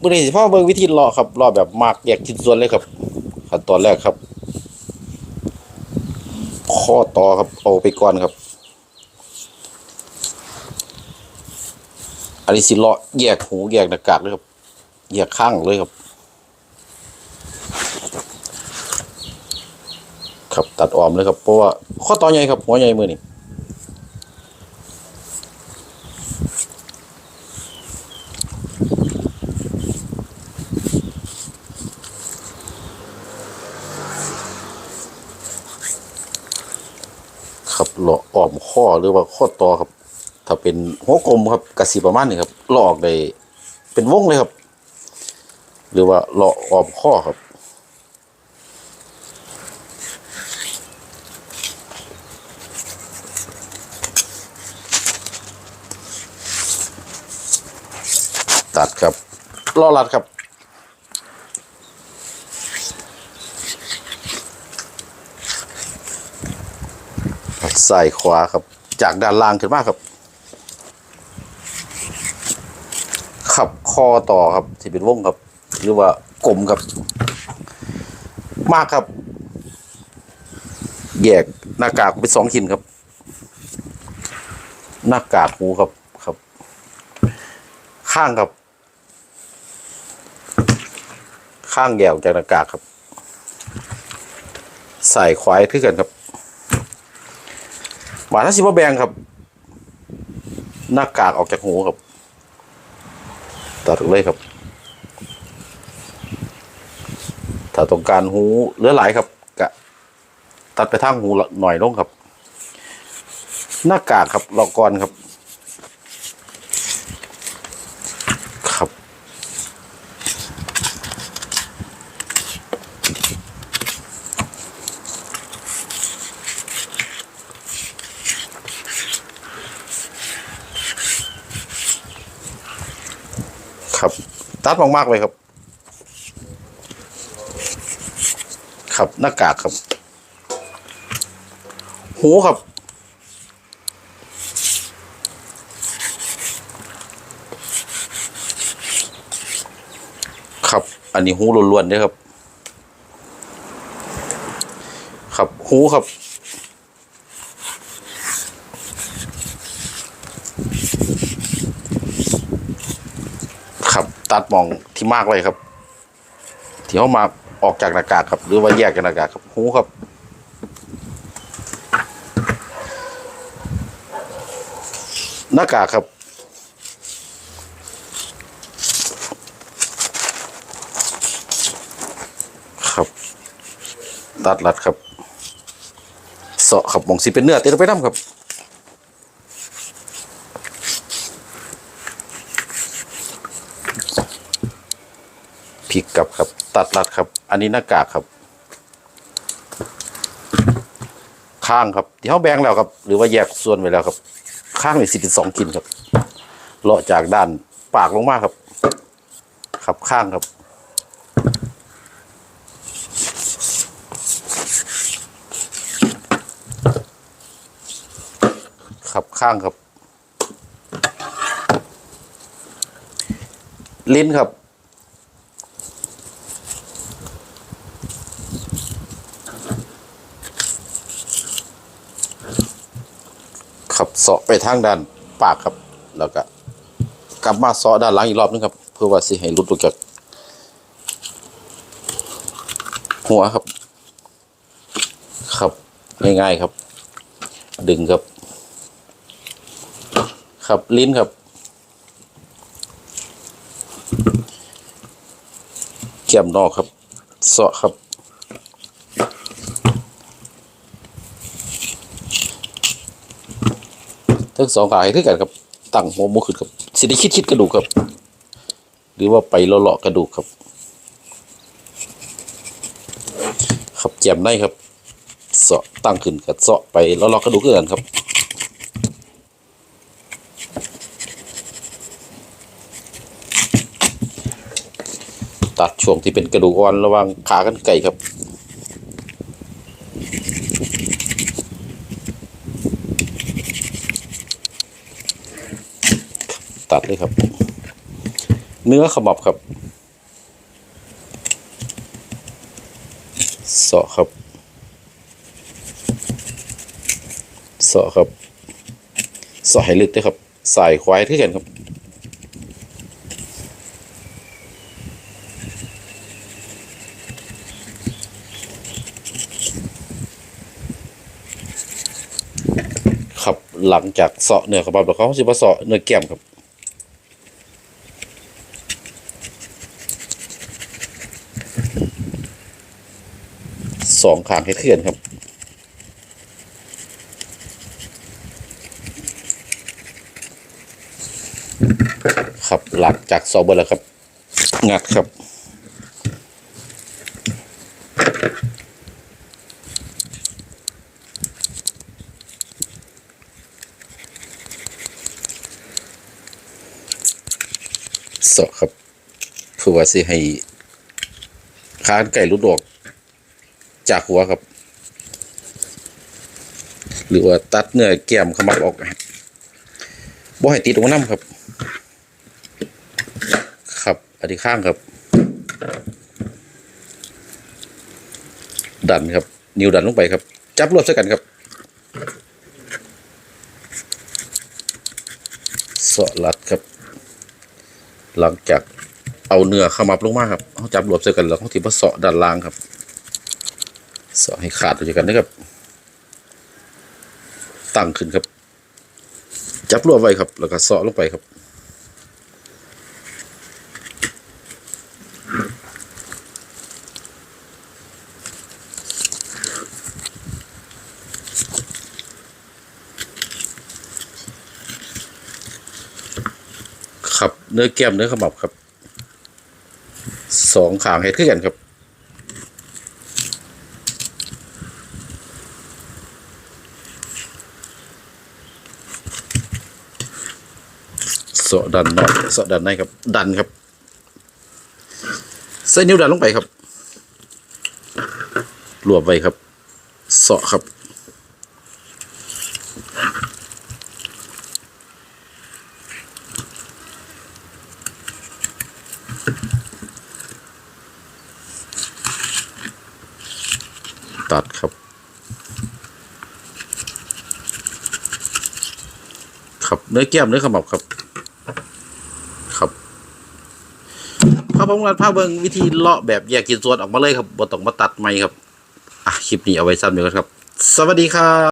มือนี้สิพ่อเบิ่งวิธีเลาะครับเลาะแบบมากแยกชิ้นส่วนเลยครับขั้นตอนแรกครับ ข้อต่อครับเอาไปก่อนครับ อันนี้สิเลาะแยกหูแยกหน้ากากเลยครับแยกข้างเลยครับ ครับตัดออมเลยครับเพราะว่าข้อต่อใหญ่ครับหัวใหญ่มือนี่ครับเลาะออม ข้อหรือว่าข้อต่อครับ ถ้าเป็นหัวกลมครับกระสีประมาณนี้ครับลอกได้เป็นวงเลยครับ หรือว่าเลาะออมข้อครับตัดครับล่อรัดครับ ใส่ขวาครับ จากด้านล่างขึ้นมาครับ ขับคอต่อครับที่เป็นวงครับ หรือว่ากลมครับ มากครับ แยกหน้ากากเป็นสองชิ้นครับ หน้ากากหูครับครับ ข้างครับข้างแยกออกจากหน้ากากครับ ใส่ควายขึ้นกันครับ หมาถ้าสิบแบงครับ หน้ากากออกจากหูครับตัดออกเลยครับ ถ้าต้องการหูเลือหลายครับกะตัดไปทางหูละหน่อยลงครับ หน้ากากครับลอกกอนครับครับ ครับ ตัดมากๆเลยครับ ครับหน้ากากครับ หูครับ ครับ อันนี้หูล้วนๆเด้อครับ ครับหูครับ ครับ ตัดมองที่มากเลยครับที่เขามาออกจากหน้ากากครับ หรือว่าแยกจากหน้ากากครับหูครับหน้ากากครับ ครับ ตัดรัดครับเสาะครับมองสีเป็นเนื้อเต้นไปน้ำครับ กลับครับ ตัดรัดครับ อันนี้หน้ากากครับ ข้างครับที่เขาแบ่งแล้วครับ หรือว่าแยกส่วนไว้แล้วครับ ข้างนี่สิบสองกินครับเลาะจากด้านปากลงมาครับ ครับข้างครับขับข้างครับ ลิ้นครับ เสาะไปทางด้านปากครับ แล้วก็กลับมาเสาะด้านหลังอีกรอบนึงครับ เพื่อว่าสิให้หลุดออกจากหัวครับ ครับง่ายๆครับ ดึงครับ ครับลิ้นครับเกี่ยมนอกครับเสาะครับ ทั้งสองขาให้คือกันครับตั้งหัวมุขึ้นครับสิได้คิดคิดกระดูกครับ หรือว่าไปเลาะกระดูกครับครับแจมในครับเสาะตั้งขึ้นกับเสาะไปเลาะกระดูกกันครับตัดช่วงที่เป็นกระดูกอ่อนระหว่างขากันไก่ครับ ตัดเลยครับ เนื้อขมับครับเสาะครับเสาะครับเสาะให้ลึกด้วยครับใส่ควายที่กันครับครับหลังจากเสาะเนื้อขมับแล้วเขาจะมาเสาะเนื้อแก้มครับ สองขางให้เคลื่อนครับครับหลังจากสอเบอร์แล้วครับ งัดครับเสาะครับเพื่อว่าสิให้คานไก่รุดออก จากหัวครับ หรือว่าตัดเนื้อแก้มขมับออกบ่ให้ติดลงมาน้ำครับ ครับอันที่ข้างครับ ดันครับ นิ้วดันลงไปครับ จับรวบใส่กันครับเสาะลัดครับ หลังจากเอาเนื้อขมับลงมาครับเขาจับรวบใส่กันแล้วเขาถือว่าเสาะด้านล่างครับ สาะให้ขาดออกจากกันนะครับ ตั้งขึ้นครับ จับรวบไว้ครับ แล้วก็สาะลงไปครับครับเนื้อแก้มเนื้อขมับครับสองขางเฮ็ดขึ้นกันครับ เสาะดันนอกเสาะดันในครับ ดันครับใส่นิ้วดันลงไปครับรวบไว้ครับเสาะครับตัดครับ ครับเนื้อแก้มเนื้อขมับครับครับพา ผมกันภาพเบิงวิธีเลาะแบบแยกกินส่วนออกมาเลยครับบ่ต้องมาตัดไหมครับ อะคลิปนี้เอาไว้ซ้ำเดียวกันครับ สวัสดีครับ